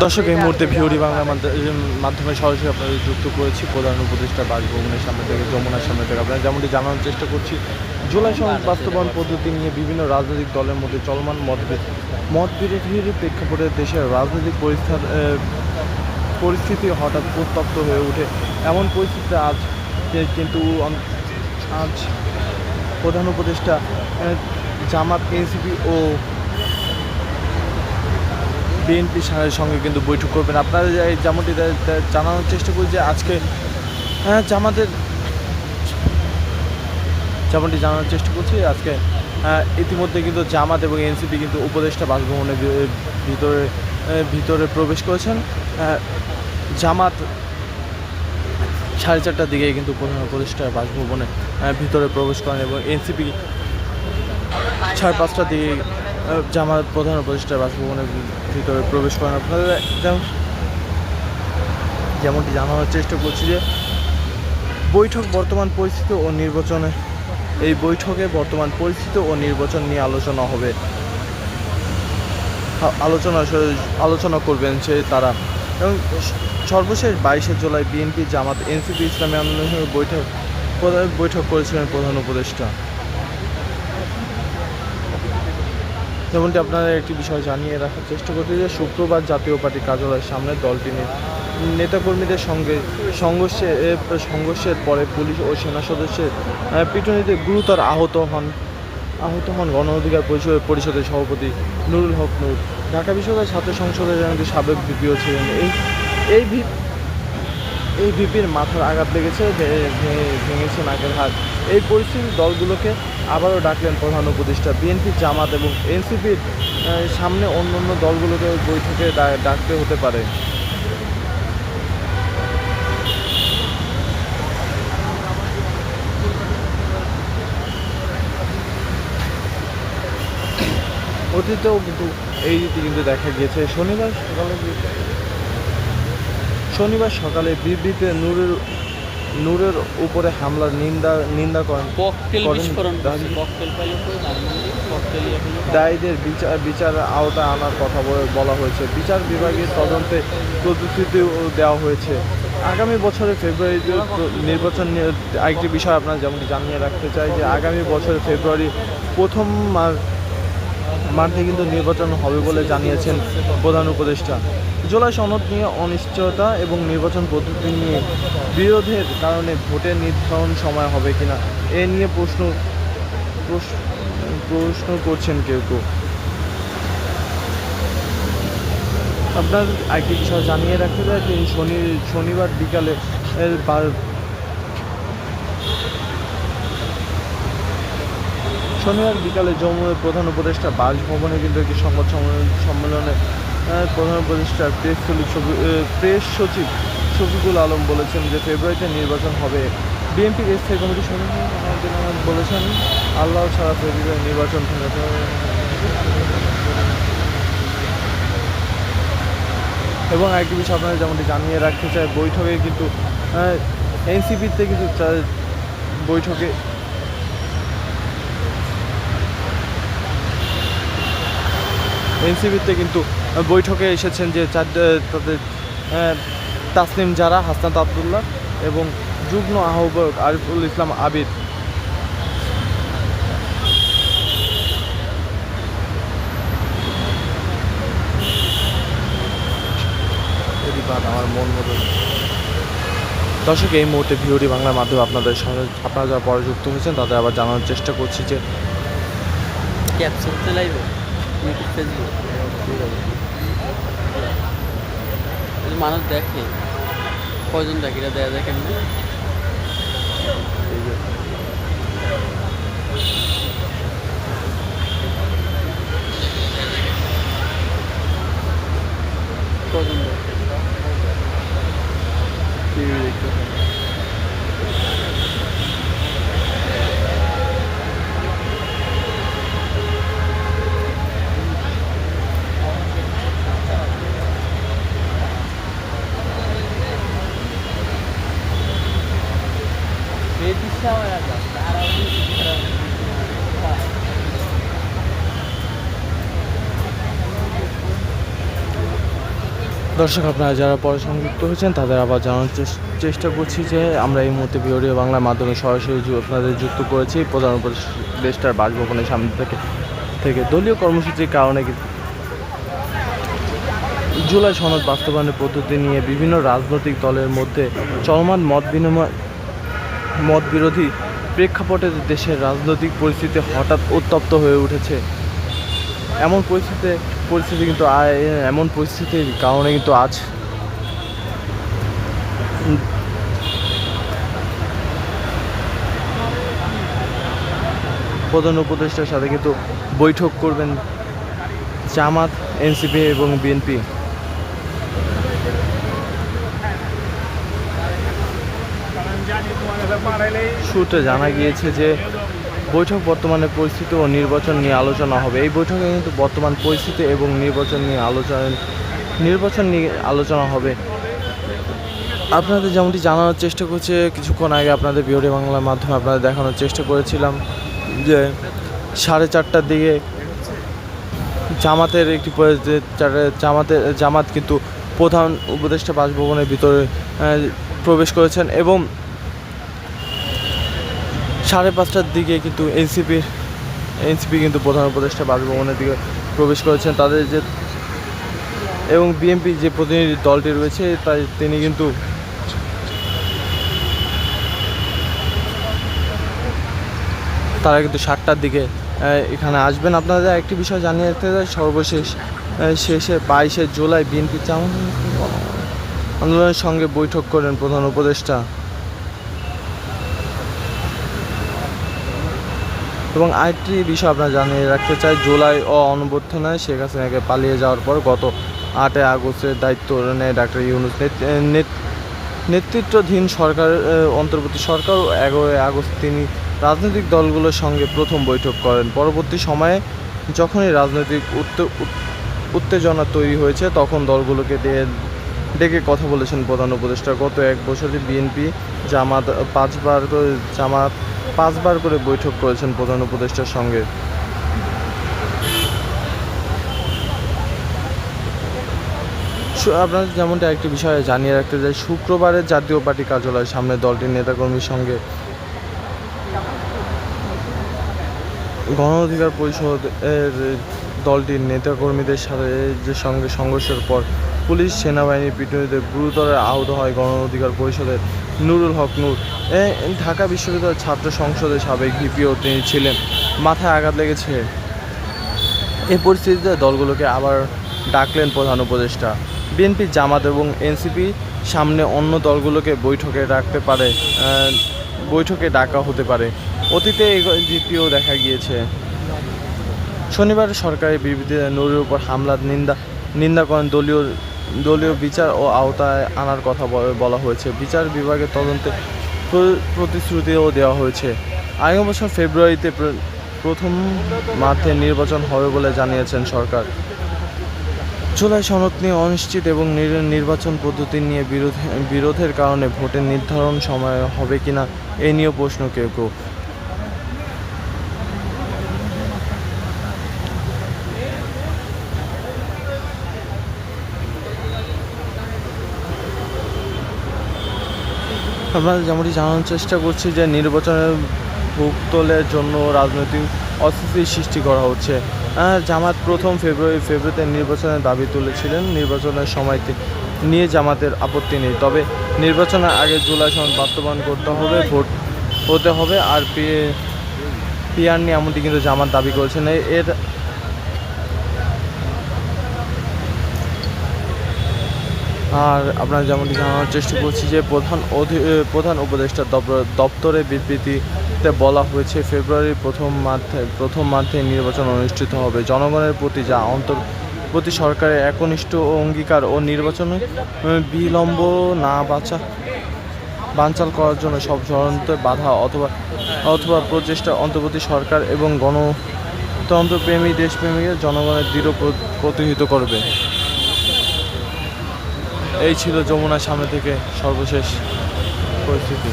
দর্শক, এই মুহূর্তে ভিওডি বাংলার মাধ্যমে- সরাসরি আপনাদের যুক্ত করেছি প্রধান উপদেষ্টা বাসভবনের সামনে থেকে, যমুনার সামনে থেকে। আপনারা যেমনটি জানানোর চেষ্টা করছি, জুলাই সনদ বাস্তবায়ন পদ্ধতি নিয়ে বিভিন্ন রাজনৈতিক দলের মধ্যে চলমান মতভেদ মত বিরোধীর প্রেক্ষাপটে দেশের রাজনৈতিক পরিস্থিতি পরিস্থিতি হঠাৎ উত্তপ্ত হয়ে ওঠে। এমন পরিস্থিতিতে আজ কিন্তু আজ প্রধান উপদেষ্টা জামাত, এনসিপি ও বিএনপি সঙ্গে কিন্তু বৈঠক করবেন। আপনারা যেমনটি জানানোর চেষ্টা করি যে আজকে হ্যাঁ জামাতের যেমনটি জানানোর চেষ্টা করছি। আজকে আহ, ইতিমধ্যে কিন্তু জামাত এবং এনসিপি কিন্তু উপদেষ্টা বাসভবনের ভিতরে ভিতরে প্রবেশ করেছেন। আহ, জামাত সাড়ে চারটার দিকে কিন্তু প্রধান উপদেষ্টা বাসভবনে ভিতরে প্রবেশ করেন এবং এনসিপি সাড়ে পাঁচটার দিকে জামাত প্রধান উপদেষ্টা বাসভবনের ভিতরে প্রবেশ করেন আপনারা যেমন, যেমনটি জানানোর চেষ্টা করছি যে, বৈঠক বর্তমান পরিস্থিতি ও নির্বাচনে, এই বৈঠকে বর্তমান পরিস্থিতি ও নির্বাচন নিয়ে আলোচনা হবে। আলোচনা আলোচনা করবেন সে তারা। এবং সর্বশেষ বাইশে জুলাই বিএনপি জামাত এনসিপি ইসলামী আন্দোলনের বৈঠক বৈঠক করেছিলেন প্রধান উপদেষ্টা। যেমনটি আপনারা একটি বিষয় জানিয়ে রাখার চেষ্টা করতে যে শুক্রবার জাতীয় পার্টি কার্যালয়ের সামনে দলটি নেতাকর্মীদের সঙ্গে সংঘর্ষে সংঘর্ষের পরে পুলিশ ও সেনা সদস্যের পিটুনিতে গুরুতর আহত হন। আহত হন গণ অধিকার পরিষদ পরিষদের সভাপতি নুরুল হক নূর। ঢাকা বিশ্ববিদ্যালয়ের ছাত্র সংসদের সাবেক ভিপিও ছিলেন, এই এই এই ভিপির মাথার আঘাত লেগেছে ভেঙেছে নাকের হাত এই পরিস্থিতি দলগুলোকে আবারও ডাকলেন প্রধান উপদেষ্টা। বিএনপি, জামাত এবং এনসিপির সামনে অন্য অন্য দলগুলোকে বৈঠকে ডাকতে হতে পারে। অতীতেও কিন্তু এই রীতি কিন্তু দেখা গিয়েছে। শনিবার সকালে শনিবার সকালে বিবৃতিতে নূরের নূরের উপরে হামলার নিন্দা নিন্দা করেন দায়ীদের বিচার বিচার আওতায় আনার কথা বলে- বলা হয়েছে। বিচার বিভাগের তদন্তে প্রতিশ্রুতি দেওয়া হয়েছে। আগামী বছরের ফেব্রুয়ারিতে নির্বাচন নিয়ে আরেকটি বিষয় আপনার যেমন জানিয়ে রাখতে চাই যে আগামী বছরের ফেব্রুয়ারি প্রথম মার- মার্চে কিন্তু নির্বাচন হবে বলে জানিয়েছেন প্রধান উপদেষ্টা। জুলাই সনদ নিয়ে অনিশ্চয়তা এবং নির্বাচন পদ্ধতি নিয়ে বিরোধের কারণে ভোটের নির্ধারণ সময় হবে কিনা, এ নিয়ে প্রশ্ন প্রশ্ন করছেন কেউ কেউ। আপনার একটি বিষয় জানিয়ে রাখতে চাই, তিনি শনি, শনিবার বিকালে শনিবার বিকালে জম্মুর প্রধান উপদেষ্টা বাসভবনে কিন্তু একটি সংবাদ সম্মেলন- প্রধান উপদেষ্টার প্রেস প্রেস সচিব শফিকুল আলম বলেছেন যে ফেব্রুয়ারিতে নির্বাচন হবে। বিএনপির স্থায়ী কমিটির সদস্য বলেছেন, আল্লাহ ছাড়া ফেব্রুয়ারি নির্বাচন ঠেকাতে এবং একটি বিষয় আপনাদের যেমনটি জানিয়ে রাখতে চাই, বৈঠকে কিন্তু এনসিপিতে কিন্তু বৈঠকে এনসিপিতে কিন্তু বৈঠকে এসেছেন যে চার তাদের তাসনিম জারা হাসনাত আবদুল্লাহ এবং যুগ্ম আহ্বায়ক আরিফুল ইসলাম আবিদ। আমার মন মতো। দর্শক এই মুহূর্তে ভিওডি বাংলার মাধ্যমে আপনাদের সঙ্গে আপনারা যারা পরে যুক্ত হয়েছেন তাদের আবার জানানোর চেষ্টা করছি যে ইউটিউব ফেসবুক মানুষ দেখে। কজন দেখে? এটা দেয়া দেখেন না। কজন দেখে? দর্শক, আপনারা যারা পড়াশোনা যুক্ত হয়েছেন, তাদের আবার জানানোর চেষ্টা করছি যে আমরা এই মুহূর্তে ভিডিও বাংলার মাধ্যমে সরাসরি আপনাদের যুক্ত করেছি। প্রধান উপদেষ্টার বাসভবনের সামনে থেকে থেকে দলীয় কর্মসূচির কারণে জুলাই সনদ বাস্তবায়নের পদ্ধতি নিয়ে বিভিন্ন রাজনৈতিক দলের মধ্যে চলমান মত বিনিময় মত বিরোধী প্রেক্ষাপটে দেশের রাজনৈতিক পরিস্থিতি হঠাৎ উত্তপ্ত হয়ে উঠেছে। এমন পরিস্থিতিতে, পরিস্থিতি কিন্তু এমন পরিস্থিতির কারণে কিন্তু আজ প্রধান উপদেষ্টার সাথে কিন্তু বৈঠক করবেন জামাত, এনসিপি এবং বিএনপি। সূত্রে জানা গিয়েছে যে বৈঠক বর্তমানে পরিস্থিতি ও নির্বাচন নিয়ে আলোচনা হবে। এই বৈঠকে কিন্তু বর্তমান পরিস্থিতি এবং নির্বাচন নিয়ে আলোচনা নির্বাচন নিয়ে আলোচনা হবে। আপনাদের যেমনটি জানানোর চেষ্টা করছে, কিছুক্ষণ আগে আপনাদের বিওডি বাংলার মাধ্যমে আপনাদের দেখানোর চেষ্টা করেছিলাম যে সাড়ে চারটার দিকে জামাতের একটি জামাতের জামাত কিন্তু প্রধান উপদেষ্টা বাসভবনের ভিতরে প্রবেশ করেছেন এবং সাড়ে পাঁচটার দিকে কিন্তু এনসিপির এনসিপি কিন্তু প্রধান উপদেষ্টা বাসভবনের দিকে প্রবেশ করেছেন। তাদের যে এবং বিএনপি যে প্রতিনিধি দলটি রয়েছে, তাই তিনি কিন্তু তারা কিন্তু সাতটার দিকে এখানে আসবেন। আপনাদের একটি বিষয় জানিয়ে রাখতে চাই, সর্বশেষ শেষে বাইশে জুলাই বিএনপি চাউন আন্দোলনের সঙ্গে বৈঠক করেন প্রধান উপদেষ্টা। এবং আরেকটি বিষয় আপনারা জানিয়ে রাখতে চাই, জুলাই ও অনবর্থনায় শেখ হাসিনাকে পালিয়ে যাওয়ার পর গত আটই আগস্টের দায়িত্ব নেয় ডাক্তার ইউনুস। নেত- নেত- নেতৃত্বাধীন সরকার অন্তর্বর্তী সরকার এগারোই আগস্ট তিনি রাজনৈতিক দলগুলোর সঙ্গে প্রথম বৈঠক করেন। পরবর্তী সময়ে যখনই রাজনৈতিক উত্তে- উত্তেজনা তৈরি হয়েছে, তখন দলগুলোকে দিয়ে ডেকে কথা বলেছেন প্রধান উপদেষ্টা। গত এক বছরে বিএনপি জামাত পাঁচবার জামাত পাঁচবার করে বৈঠক করেছেন প্রধান উপদেষ্টার সঙ্গে। আপনার যেমনটা একটি বিষয়ে জানিয়ে রাখতে চাই শুক্রবারের জাতীয় পার্টি কার্যালয়ের সামনে দলটির নেতাকর্মীর সঙ্গে গণ অধিকার পরিষদ এর দলটির নেতাকর্মীদের সাথে যে সঙ্গে সংঘর্ষের পর পুলিশ সেনাবাহিনীর পিটুনিতে গুরুতর আহত হয় গণ অধিকার পরিষদের নুরুল হক নূর। ঢাকা বিশ্ববিদ্যালয়ের ছাত্র সংসদের সাবেক ভিপিও তিনি ছিলেন। মাথায় আঘাত লেগেছে। এই পরিস্থিতিতে দলগুলোকে আবার ডাকলেন প্রধান উপদেষ্টা। বিএনপি, জামাত এবং এনসিপি সামনে অন্য দলগুলোকে বৈঠকে রাখতে পারে বৈঠকে ডাকা হতে পারে। অতীতে এই দ্বিতীয় দেখা গিয়েছে। শনিবার সরকারি বিবৃতিতে নুরের উপর হামলার নিন্দা নিন্দা করেন দলীয় দলীয় বিচার ও আওতায় আনার কথা বল- হয়েছে। বিচার বিভাগের তদন্তে প্রতিশ্রুতিও দেওয়া হয়েছে। আগামী বছর ফেব্রুয়ারিতে প্রথম মার্চে নির্বাচন হবে বলে জানিয়েছেন সরকার। জুলাই সনদ নিয়ে অনিশ্চিত এবং নির্বাচন পদ্ধতি নিয়ে বিরোধ, বিরোধের কারণে ভোটের নির্ধারণ সময় হবে কিনা, এ নিয়েও প্রশ্ন কেউ কেউ। আমরা যেমনটি জানানোর চেষ্টা করছি যে নির্বাচনের ভুক্তলের জন্য রাজনৈতিক অস্থিতির সৃষ্টি করা হচ্ছে। জামাত প্রথম ফেব্রুয়ারি, ফেব্রুয়ারিতে নির্বাচনের দাবি তুলেছিলেন। নির্বাচনের সময়তে নিয়ে জামাতের আপত্তি নেই। তবে নির্বাচনের আগে জুলাই সনদ বাস্তবায়ন করতে হবে, ভোট হতে হবে। আর পি- পিআর নিয়ে এমনটি কিন্তু জামাত দাবি করেছেন এর আর আপনারা যেমনটি জানানোর চেষ্টা করছি যে প্রধান প্রধান উপদেষ্টা দপ্তর- বিবৃতিতে বলা হয়েছে, ফেব্রুয়ারির প্রথম মার্চে প্রথম মার্চে নির্বাচন অনুষ্ঠিত হবে। জনগণের প্রতি যা অন্তর প্রতি সরকারের একনিষ্ঠ অঙ্গীকার ও নির্বাচনে বিলম্ব না বাঁচা বানচাল করার জন্য সব ধরনের বাধা অথবা অথবা প্রচেষ্টা অন্তর্বর্তী সরকার এবং গণতন্ত্রপ্রেমী দেশপ্রেমীকে জনগণের দৃঢ় প্রতিহিত করবে। এই ছিল যমুনার সামনে থেকে সর্বশেষ পরিস্থিতি।